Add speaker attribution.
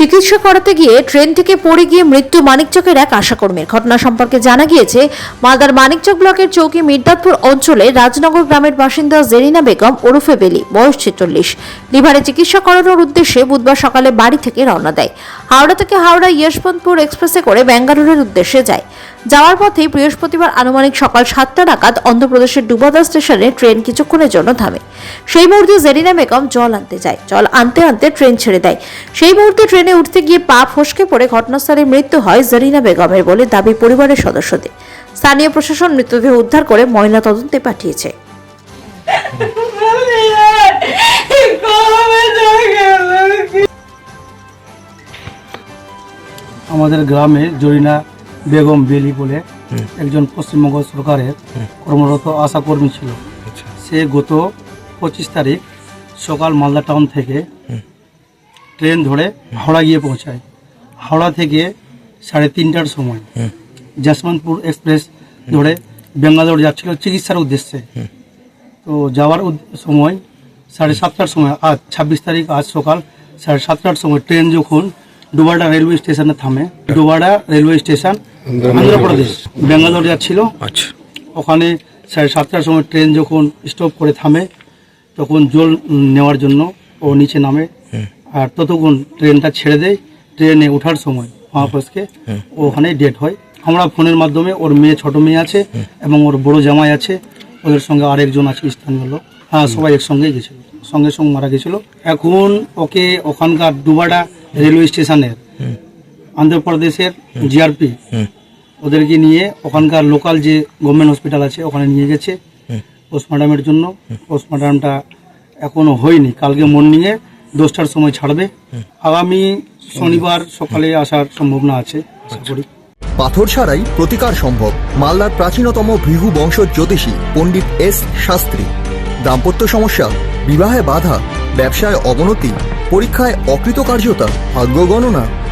Speaker 1: চিকিৎসা করাতে গিয়ে ট্রেন থেকে পড়ে গিয়ে মৃত্যু মানিকচকের এক আশাকর্মীর। ঘটনা সম্পর্কে জানা গিয়েছে, মালদার মানিকচক ব্লকের চৌকি মির্দাতপুর অঞ্চলে রাজনগর গ্রামের বাসিন্দা জেরিনা বেগম ওরফে বেলি, বয়স ছেচল্লিশ। লিভারে চিকিৎসা করানোর উদ্দেশ্যে বুধবার সকালে বাড়ি থেকে রওনা দেয়। হাওড়া থেকে হাওড়া ইয়েশবন্তপুর এক্সপ্রেসে করে ব্যাঙ্গালোরের উদ্দেশ্যে যায়। যাওয়ার পথে বৃহস্পতিবার আনুমানিক সকাল সাতটা নাগাদ অন্ধ্রপ্রদেশের ডুবাদা স্টেশনে ট্রেন কিছুক্ষণের জন্য থামে। সেই মুহূর্তে জেরিনা বেগম জল আনতে যায়। জল আনতে আনতে ট্রেন ছেড়ে দেয়। সেই মুহূর্তে ট্রেনে উঠতে গিয়ে পা ফসকে পড়ে ঘটনাস্থলে মৃত্যু হয় জেরিনা বেগমের বলে দাবি পরিবারের সদস্যদের। স্থানীয় প্রশাসন মৃতদেহ উদ্ধার করে ময়না তদন্তে পাঠিয়েছে।
Speaker 2: আমাদের গ্রামে জরিনা বেগম বেলি বলে একজন পশ্চিমবঙ্গ সরকারের কর্মরত আশাকর্মী ছিল। সে গত পঁচিশ তারিখ সকাল মালদা টাউন থেকে ট্রেন ধরে হাওড়া গিয়ে পৌঁছায়। হাওড়া থেকে সাড়ে তিনটার সময় যশবন্তপুর এক্সপ্রেস ধরে বেঙ্গালোর যাচ্ছিল চিকিৎসার উদ্দেশ্যে। তো যাওয়ার সময় সাড়ে সাতটার সময় আজ ছাব্বিশ তারিখ আজ সকাল সাড়ে সাতটার সময় ট্রেন যখন ডুবাডা রেলওয়ে স্টেশনে থামে ডুবাডা রেলওয়ে স্টেশন অন্ধ্রপ্রদেশ বেঙ্গালোর যাচ্ছিল।
Speaker 3: আচ্ছা।
Speaker 2: ওখানে সাড়ে সাতটার সময় ট্রেন যখন স্টপ করে থামে তখন জল নেওয়ার জন্য ও নিচে নামে। আর ততক্ষণ ট্রেনটা ছেড়ে দেয়। ট্রেনে ওঠার সময় মহাপুরুষকে ওখানে ডেট হয়। আমরা ফোনের মাধ্যমে ওর মেয়ে ছোট মেয়ে আছে এবং ওর বড় জামাই আছে। ওদের সঙ্গে আরেকজন আছে স্থানীয় লোক। হ্যাঁ সবাই একসঙ্গে গেছিল। সঙ্গে সঙ্গে মারা গেছিল। এখন ওকে ওখানকার ডুবাডা রেলওয়ে স্টেশনের অন্ধ্রপ্রদেশের জিআরপি ওদেরকে নিয়ে ওখানকার লোকাল যে গভর্নমেন্ট হসপিটাল আছে ওখানে নিয়ে গেছে পোস্টমর্টমের জন্য। পোস্টমর্টমটা এখনও হয়নি। কালকে মর্নিংয়ে দশটার সময় ছাড়বে। আগামী শনিবার সকালে আসার সম্ভাবনা আছে আশা করি।
Speaker 4: পাথর ছাড়াই প্রতিকার সম্ভব। মালদার প্রাচীনতম ভৃগু বংশ জ্যোতিষী পণ্ডিত এস শাস্ত্রী। দাম্পত্য সমস্যা বিবাহে বাধা ব্যবসায় অবনতি পরীক্ষায় অকৃতকার্যতা ভাগ্য গণনা